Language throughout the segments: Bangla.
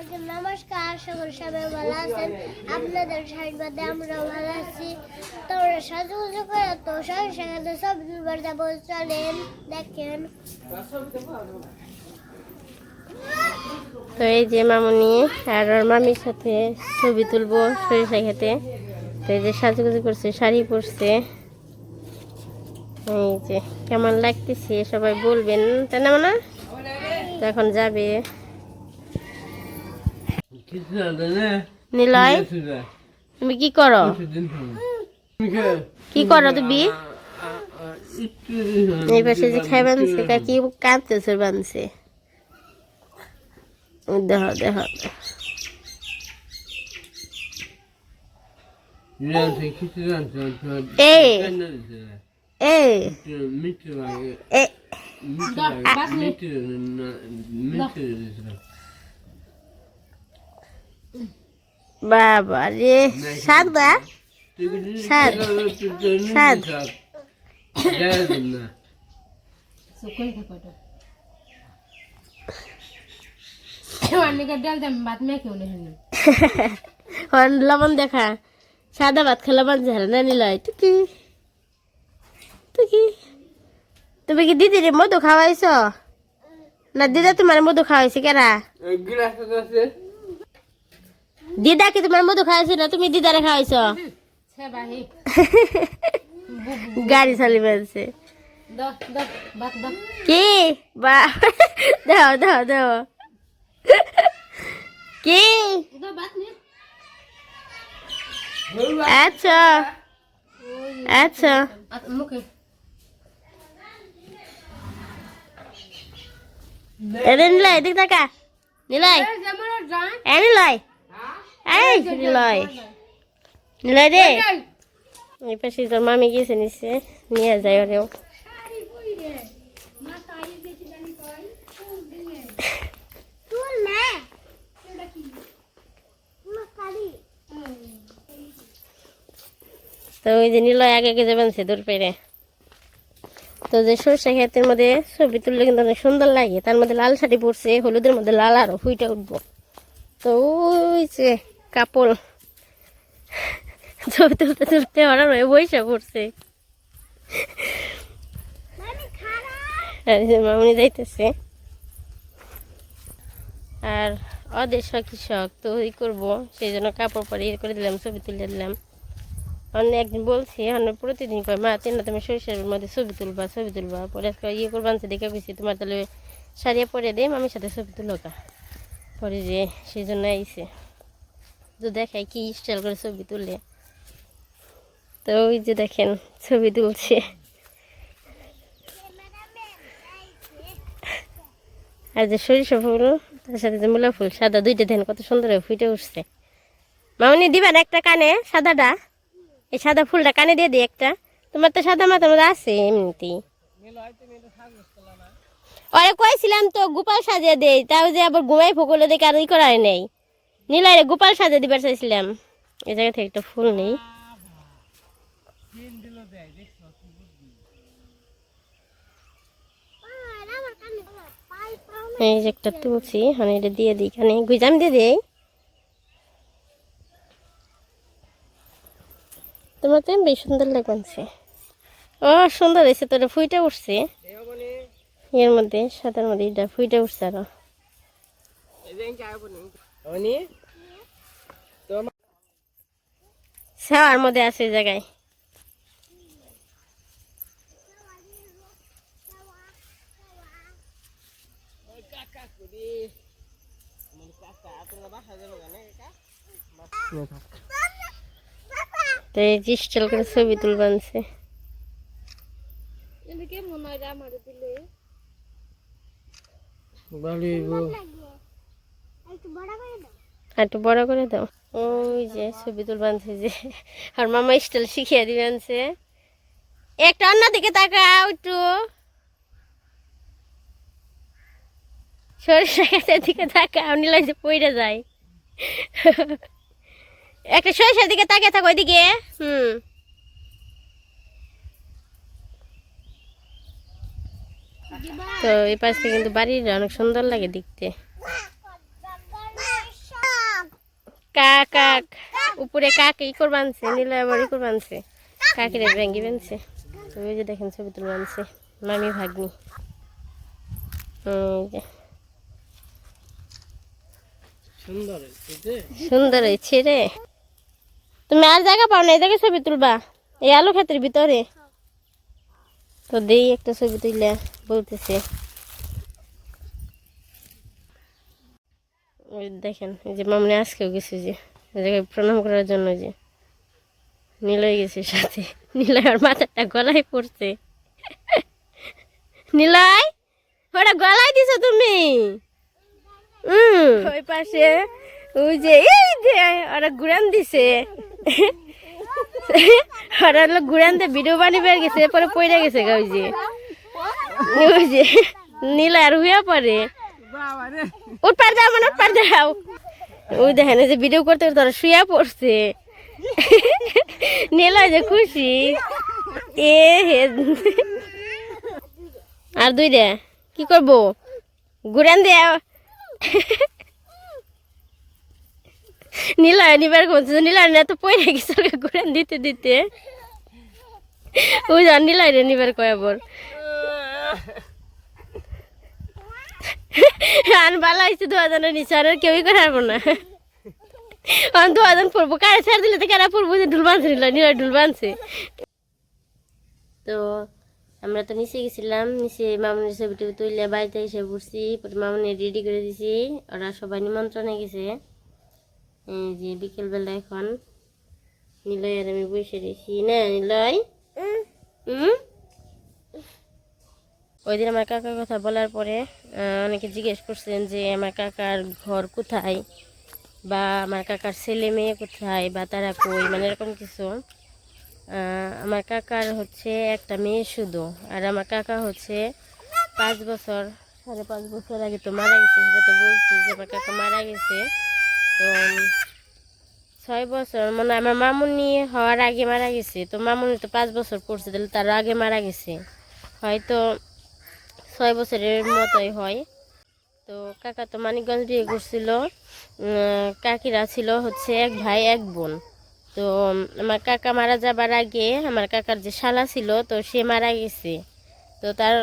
সবাইকে নমস্কার আশা করি সবাই ভালো আছেন? আপনাদের ভালো আছি। তোমরা সাজুগুজু করে তো সঙ্গে সঙ্গে সব দুবার যাব, চলেন, দেখেন। তো এই যে মামুনি আর ওর মামির সাথে ছবি তুলবো সরিষা খেতে। তো এই যে সাজুগুজু করছে, শাড়ি পরছে। এই যে কেমন লাগতেছে, সবাই বলবেন, তাই না এখন যাবে। নিলয়? তুমি কি করো? কি? করো তুমি? এই পাশে যে খাই বানছে কা কি কাঁদতেছে বানছে। দেহ দেহ এ বাবা রে সাদা স্যার স্যার হন, লবণ দেখা। সাদা ভাত খেলে লবণ ঝাল না নিলয় তুই কি তুই কি তুমি কি দিদির মধু খাওয়াইছ? না দিদা তোমার মধু খাওয়াইছে কেরা? দিদা কি তোমার মধু খাওয়াইছে না? তুমি দিদারে খাওয়াইছ? গাড়ি চালি বেলছে কি? বা দাও দাও দাও। কি? আচ্ছা। আচ্ছা। এরে নিলয়, এদিক তাকা নিলয়। এ নিলয়। এই নিলয়। নিলয় রে এই পাশে তোর মামি গিয়েছে নিচে নিয়ে যায় ওরেও। তো ওই যে নিলয় আগে আগে যাবেন সে দূর পেরে। তো যে সরষে ক্ষেতের মধ্যে ছবি তুললে কিন্তু অনেক সুন্দর লাগে। তার মধ্যে লাল শাড়ি পরছে হলুদের মধ্যে লাল আরও ফুইটা উঠবো। তো ওই যে কাপড় ছবি তুলতে তুলতে ওরা রয়ে বৈশা পড়ছে। মানে মামনি যাইতেছে। আর ওদের শখই শখ? তো ওই করব সেই জন্য কাপড় পরে ইয়ে করে দিলাম ছবি তুলে দিলাম। অন্য একদিন বলছি অন্য প্রতিদিন কয় মা তিন তুমি সরিষার মধ্যে ছবি তুলবা ছবি তুলবা। পরে আজকে ইয়ে করবা আনছে দেখে গেছি তোমার তাহলে শাড়ি পরে দে মামির সাথে ছবি তুলো কা পরে যে সেই জন্য আইসে তো দেখাই কি স্টাইল করে ছবি তুলে। তো ওই যে দেখেন, ছবি তুলছে। আর যে সরিষা ফুল, তার সাথে যে মূলা ফুল, সাদা দুইটা দেন কত সুন্দর ফুটে উঠছে। মামনি দিবেন একটা কানে সাদাটা? এই সাদা ফুলটা কানে দিয়ে দিই একটা। তোমার তো সাদা মাথার মধ্যে আছে এমনিতেই। ওরে কইছিলাম তো গোপাল সাজিয়ে দেই, তাও যে আবার ঘুমাই ফুকলে দেখে আর ই করার নেই। নীলাই রে গোপাল সাজিয়ে দিবার চাইছিলাম। এই জায়গা থেকে একটা ফুল নেই। এই যে একটা তুলছি মানে এটা দিয়ে দিই এখানে। গুজাম দিয়ে দিই। তোমার তো বেশ সুন্দর লাগছে ও, সুন্দর হয়েছে তোর, ফুইটা উঠছে। এর মধ্যে, সাদার মধ্যে এটা ফুইটা উঠছে আরও। সাওয়ার মধ্যে আছে জায়গায়। তো এই যে স্টাইল করে ছবি তুলবানছে এদিকে হয় আমার দিলে একটু বড় করে দাও একটু বড় করে দাও। ওই যে ছবি তুলবানছে যে, আর মামা স্টাইল শিখিয়ে দিবেনছে একটা অন্য দিকে তাকাও একটু। সরিষা গাছের দিকে তাকাও, নিলে যে পড়ে যায়। একটা সরিষার দিকে তাকিয়ে থাকো ওইদিকে। হুম। তো এই পাশ থেকে কিন্তু বাড়ির অনেক সুন্দর লাগে দেখতে। কাক কাক। উপরে কাক ই করে বানছে নীলা আবার ই করে বানছে কাকের ব্যাঙ্গি বানছে। ওই যে দেখেন ছবি তুলে বানছে মামি ভাগ্নি। এই সুন্দর হয়েছে সুন্দর হয়েছে রে। তুমি আর জায়গা পাও না এই জায়গায় ছবি তুলবা। এই আলু ক্ষেতের ভিতরে। তো দেই একটা ছবি তুললে বলতেছে। ওই দেখেন এই যে মামনি আজকেও গেছে যে জায়গায় প্রণাম করার জন্য যে নীলয় গেছে সাথে। নীলয় আর মাথাটা গলায় পড়ছে। নীলয় ওটা গলায় দিছো তুমি? হুম ওই পাশে ওই যে এই যে ওরা ঘুরান দিছে। ওরা হলো ঘুরান দিয়ে ভিডিও বানিয়ে গেছে পরে পড়ে গেছে ওই যে। ওই যে নীলা আর হুয়া পরে উঠ পার দাও মানে উঠ পার দাও। ওই দেখেন যে ভিডিও করতে করতে ওরা শুয়া পড়ছে। নীলা যে খুশি। এ হে। আর দুই রে কি করব? ঘুরান দেও নীলা নিবার করছে নীলা না তো পয়রা গেছে ঘুরান দিতে দিতে। ওই জান নীলা রে নিবার কয় আবার আন বালা হয়েছে দু হাজারের নিচে আর কেউই করে পারব না। আন দু হাজার পড়ব। কারে ছাড় দিলে তো কারা পড়ব যে ঢুল বাঁধছে নীলা নীলা ঢুল বাঁধছে। তো আমরা তো নিচে গেছিলাম নিচে মামুনের ছবি টবি তুললে বাড়িতে এসে পরে মামুনি রেডি করে দিছি ওরা সবাই নিমন্ত্রণে গেছে। এই যে বিকেলবেলা এখন। নিলয় আর আমি বসে রয়েছি। না নিলয়? হুম ওই দিন আমার কাকার কথা বলার পরে অনেকে জিজ্ঞেস করছেন যে আমার কাকার ঘর কোথায়? বা আমার কাকার ছেলে মেয়ে কোথায়? বা তারা কই? মানে এরকম কিছু। আমার কাকার হচ্ছে একটা মেয়ে শুধু। আর আমার কাকা হচ্ছে পাঁচ বছর, সাড়ে পাঁচ বছর আগে তো মারা গেছে, সেটা তো বলছি যে আমার কাকা মারা গেছে। তো, ছয় বছর মানে আমার মামুনি হওয়ার আগে মারা গেছে। তো মামুনি তো পাঁচ বছর পড়ছে তাহলে তার আগে মারা গেছে। হয়তো ছয় বছরের মতোই হয়। তো কাকা তো মানিকগঞ্জ বিয়ে করছিল কাকিরা ছিল হচ্ছে এক ভাই, এক বোন। তো আমার কাকা মারা যাবার আগে আমার কাকার যে শালা ছিল, তো সে মারা গেছে। তো তার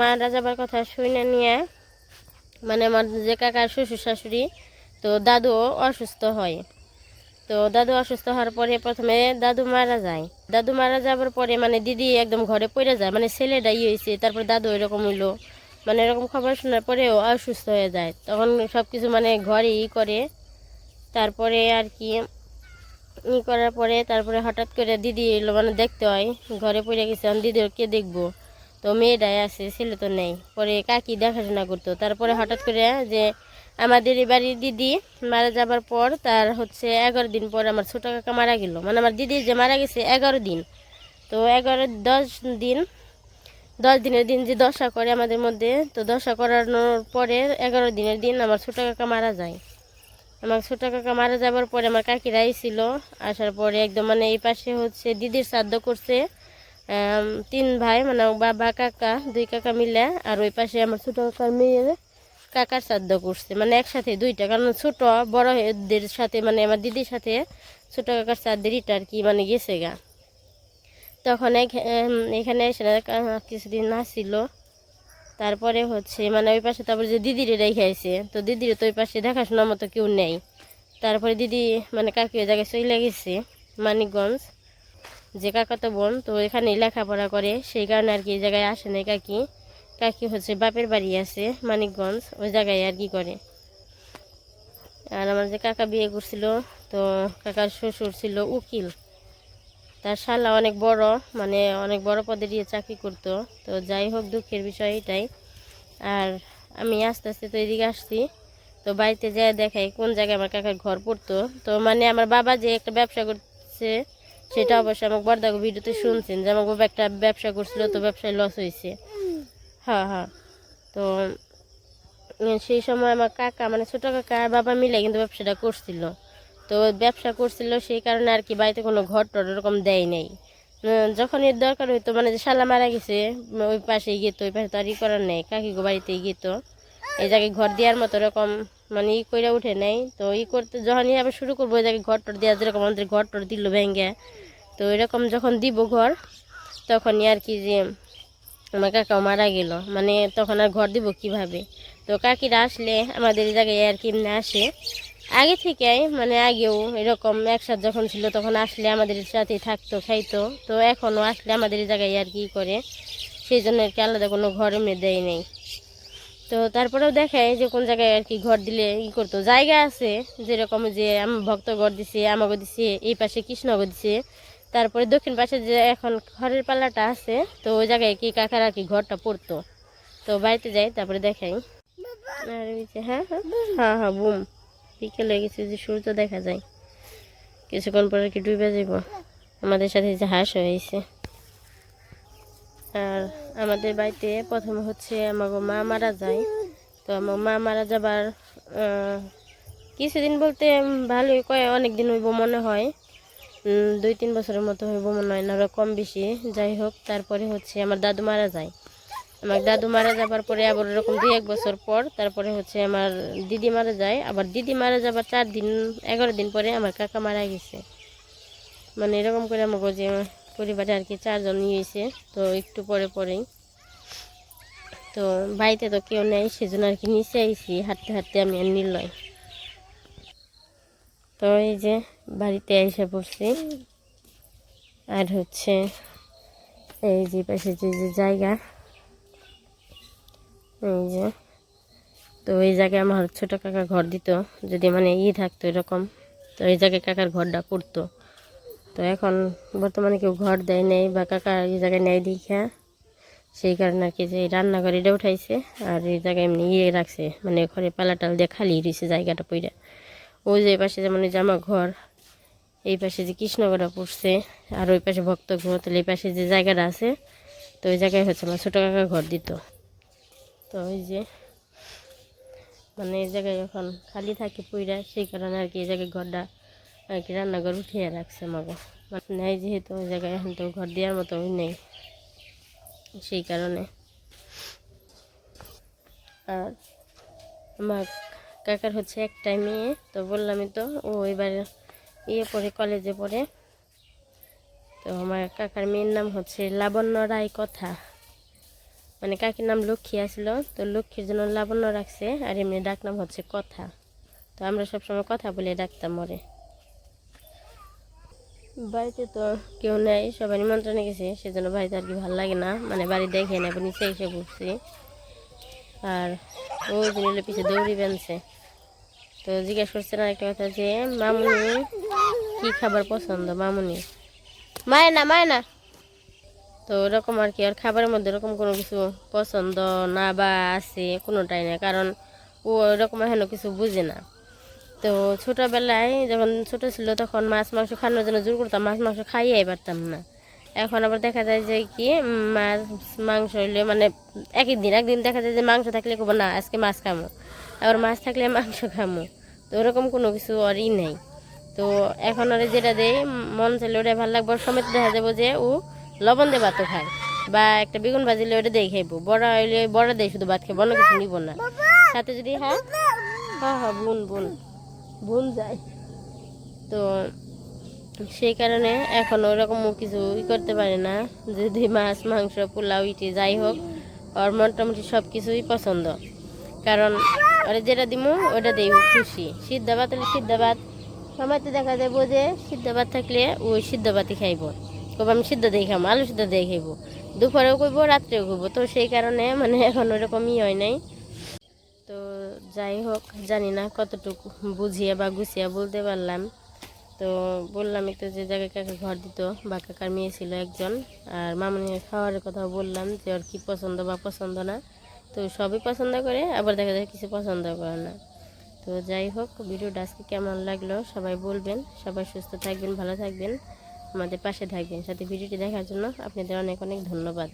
মারা যাবার কথা শুনে নিয়ে মানে আমার যে কাকার শ্বশুর শাশুড়ি, তো দাদু অসুস্থ হয়। তো দাদু অসুস্থ হওয়ার পরে প্রথমে দাদু মারা যায়। দাদু মারা যাওয়ার পরে মানে দিদি একদম ঘরে পড়ে যায়। মানে ছেলেটা ইয়ে হয়েছে তারপর দাদু এরকম হইল। মানে এরকম খবর শোনার পরে ও অসুস্থ হয়ে যায়। তখন সব কিছু মানে ঘরে ই করে। তারপরে আর কি ই করার পরে তারপরে হঠাৎ করে দিদি এলো মানে দেখতে হয়, ঘরে পড়ে গেছে, আমি দিদির কে দেখব? তো মেয়েটাই আছে, ছেলে তো নেই। পরে কাকি দেখাশোনা করতো। তারপরে হঠাৎ করে যে আমাদের এই বাড়ির দিদি মারা যাবার পর তার হচ্ছে এগারো দিন পর আমার ছোটো কাকা মারা গেল। মানে আমার দিদি যে মারা গেছে এগারো দিন। তো এগারো, দশ দিন, দশ দিনের দিন যে দশা করে আমাদের মধ্যে, তো দশা করানোর পরে এগারো দিনের দিন আমার ছোটো কাকা মারা যায়। আমার ছোটো কাকা মারা যাবার পরে আমার কাকিরা ছিল আসার পরে একদম মানে এই পাশে হচ্ছে দিদির শ্রাদ্ধ করছে। তিন ভাই মানে বাবা, কাকা, দুই কাকা মিলে, আর ওই পাশে আমার ছোটো কাকার মেয়ের কাকার শ্রাদ্ধ করছে। মানে একসাথে দুইটা, কারণ ছোট, বড় এদের সাথে মানে আমার দিদির সাথে ছোটো কাকার শ্রাদ্ধের ইটা আর কি মানে গেছে গা। তখন এখ- এখানে এসে কিছুদিন আসছিল তারপরে হচ্ছে মানে ওই পাশে তারপরে যে দিদির রেখে আছে তো দিদির তো ওই পাশে দেখাশোনার মতো কেউ নেই। তারপরে দিদি মানে কাকি ওই জায়গায় চলে গেছে, মানিকগঞ্জ। যে কাকা তো বোন, তো এখানেই লেখাপড়া করে, সেই কারণে আর কি এই জায়গায় আসে নাই কাকি। কাকি হচ্ছে, বাপের বাড়ি আছে, মানিকগঞ্জ, ওই জায়গায় আর কি করে। আর আমার যে কাকা বিয়ে করছিল, তো কাকার শ্বশুর ছিল উকিল। তার শালা অনেক বড় মানে অনেক বড় পদে দিয়ে চাকরি করতো। তো যাই হোক, দুঃখের বিষয় এটাই। আর আমি আস্তে আস্তে তো এদিকে আসছি। তো বাড়িতে যেয়ে দেখাই কোন জায়গায় আমার কাকার ঘর পড়তো। তো মানে আমার বাবা যে একটা ব্যবসা করছে, সেটা অবশ্যই আমাকে বর্দাকে ভিডিওতে শুনছেন যে আমার বাবা একটা ব্যবসা করছিল, তো ব্যবসায় লস হয়েছে। হ্যাঁ হ্যাঁ। তো সেই সময় আমার কাকা মানে ছোটো কাকা আর বাবা মিলে কিন্তু ব্যবসাটা করছিল। তো ব্যবসা করছিল সেই কারণে আর কি বাড়িতে কোনো ঘর টর ওরকম দেয় নাই। যখন এর দরকার হইতো মানে যে শালা মারা গেছে, ওই পাশেই গেত, ওই পাশে তো আর ই করার নেই কাকি গো বাড়িতেই গেত। এই জায়গায় ঘর দেওয়ার মতো এরকম মানে ই করে উঠে নেই। তো ই করতে, যখনই আবার শুরু করব, ওই জায়গায় ঘর টর দেওয়া, যেরকম আমাদের ঘর টর দিল ভেঙে তো এরকম যখন দিব ঘর, তখনই আর কি যে আমার কাকাও মারা গেল। মানে তখন আর ঘর দিব কীভাবে? তো কাকিরা আসলে আমাদের জায়গায় আর কি আসে। আগে থেকে মানে আগেও এরকম একসাথে যখন ছিল তখন আসলে আমাদের সাথেই থাকতো, খাইতো। তো এখনও আসলে আমাদের জায়গায় আর কি করে। সেই জন্য আর কি আলাদা কোনো ঘর এমনি দেয় নেই। তো তারপরেও দেখায় যে কোন জায়গায় আর কি ঘর দিলে ই করতো। জায়গা আছে, যেরকম যে আমি ভক্ত ঘর দিছে আমাকে দিছে, এই পাশে কৃষ্ণগর দিছে। তারপরে দক্ষিণ পাশে যে এখন ঘরের পাল্লাটা আছে, তো ওই জায়গায় কি কাকার আর কি ঘরটা পড়তো। তো বাড়িতে যাই, তারপরে দেখাই। আর হ্যাঁ হ্যাঁ হ্যাঁ হ্যাঁ বুম। বিকেল গেছে যে সূর্য দেখা যায়। কিছুক্ষণ পরে কি ডুবে যাব। আমাদের সাথে যে হাঁস হয়েছে। আর আমাদের বাড়িতে প্রথমে হচ্ছে আমার মা মারা যায়। তো আমার মা মারা যাবার কিছুদিন বলতে ভালোই কয় অনেক দিন হইব মনে হয়। দুই, তিন বছরের মতো হইব, মনে হয় না কম বেশি। যাই হোক, তারপরে হচ্ছে আমার দাদু মারা যায়। আমার দাদু মারা যাবার পরে আবার এরকম দুই, এক বছর পর তারপরে হচ্ছে আমার দিদি মারা যায়। আবার দিদি মারা যাবার চার দিন, এগারো দিন পরে আমার কাকা মারা গেছে। মানে এরকম করে আমাকে যে পরিবারে আর কি চারজন নিয়েছে তো একটু পরে পরেই। তো বাড়িতে তো কেউ নেই, সেজন্য আর কি নিচে আইসি হাঁটতে হাঁটতে আমি আর তো এই যে বাড়িতে এসে পড়ছি। আর হচ্ছে এই যে পাশে যে যে জায়গা, এই যে। তো এই জায়গায় আমার ছোটো কাকা ঘর দিত, যদি মানে ই থাকতো এরকম, তো এই জায়গায় কাকার ঘরটা পড়তো তো এখন বর্তমানে কেউ ঘর দেয় নেই বা কাকা এই জায়গায় নেয় দীক্ষা সেই কারণে আর কি যে রান্নাঘর এটা উঠাইছে, আর এই জায়গায় এমনি ইয়ে রাখছে মানে ঘরে পালাটাল দিয়ে খালি রয়েছে জায়গাটা পইরা। ওই যে পাশে যেমন আমার ঘর এই পাশে যে কৃষ্ণগড়া পড়ছে, আর ওই পাশে ভক্ত ঘর এই পাশে যে জায়গাটা আছে, তো ওই জায়গায় হচ্ছে আমার ছোটো কাকা ঘর দিত। তো ওই যে মানে এই জায়গায় এখন খালি থাকে পুইরা, সেই কারণে আর কি এই জায়গায় ঘরটা আর কি রান্নাঘর উঠিয়ে রাখছে আমাকে। মানে নেই যেহেতু ওই জায়গায় এখন তো ঘর দেওয়ার মতো নেই, সেই কারণে। আর আমার কাকার হচ্ছে একটাই মেয়ে, তো বললামই তো, ও এবার ইয়ে পড়ে কলেজে পড়ে। তো আমার কাকার মেয়ের নাম হচ্ছে লাবণ্য রায় কথা। মানে কাকির নাম লক্ষ্মী আসছিল তো লক্ষ্মীর জন্য লাবণ্য রাখছে আর এমনি ডাক নাম হচ্ছে কথা। তো আমরা সবসময় কথা বলে ডাকতাম মরে বাড়িতে তো কেউ নেই, সবাই নিমন্ত্রণে গেছে, সেজন্য বাড়িতে আর কি ভালো লাগে না। মানে বাড়ি দেখে না নিচে এসে ঘুরছি আর ও জিনিস পিছিয়ে দৌড়ি বেনছে তো জিজ্ঞেস করছে না একটা কথা যে, মামুনি কি খাবার পছন্দ, মামুনি? মায় না মায় না। তো ওরকম আর কি, আর খাবারের মধ্যে ওরকম কোনো কিছু পছন্দ না বা আছে কোনোটাই না, কারণ ও ওরকম এখনও কিছু বুঝে না। তো ছোটোবেলায় যখন ছোট ছিল তখন মাছ, মাংস খাওয়ানোর জন্য জোর করতাম, মাছ, মাংস খাইয়ে পারতাম না। এখন আবার দেখা যায় যে কি মাছ, মাংস হইলে মানে একই দিন, একদিন দেখা যায় যে মাংস থাকলে কব না, আজকে মাছ খামো। আবার মাছ থাকলে মাংস খামো। তো ওরকম কোনো কিছু আর ই নেই। তো এখন আর যেটা দেয় মন চাইলে ওটা ভালো লাগবে। সমেত দেখা যাব যে ও লবণ দিয়ে ভাতও খায়, বা একটা বেগুন ভাজিলে ওটা দিয়ে খাইবো। বড়া হইলে বড়া দিয়ে শুধু ভাত খাইবো, অন্য কিছু নিব না। সাথে যদি হ্যাঁ? হ্যাঁ হ্যাঁ বোন বোন বোন যায়। তো সেই কারণে এখন ওরকম কিছু ই করতে পারে না, যদি মাছ, মাংস, পোলাও, ইটি যাই হোক, ওর মোটামুটি সব কিছুই পছন্দ। কারণ ওরা যেটা দিমু, ওটা দেই খুশি। সিদ্ধ ভাত হলে সিদ্ধ ভাত সময়তে দেখা যাব যে সিদ্ধ ভাত থাকলে ওই সিদ্ধ ভাতই খাইব। কব আমি সিদ্ধ দিয়ে খাব আলু সিদ্ধ দিয়ে খাইব। দুপুরেও করব রাত্রেও করব তো সেই কারণে মানে এখন ওরকমই হয় নাই। তো যাই হোক, জানি না কতটুকু বুঝিয়ে বা গুছিয়ে বলতে পারলাম। তো বললাম একটু যে জায়গায় কাকা ঘর দিত, বা কাকার মেয়ে ছিল একজন, আর মামনি খাওয়ার কথা বললাম যে ওর কী পছন্দ বা পছন্দ না। তো সবই পছন্দ করে, আবার দেখা যায় কিছু পছন্দ করে না। তো যাই হোক, ভিডিওটা আজকে কেমন লাগল সবাই বলবেন, সবাই সুস্থ থাকবেন, ভালো থাকবেন, আমাদের পাশে থাকবেন। সাথে ভিডিওটি দেখার জন্য আপনাদের অনেক অনেক ধন্যবাদ।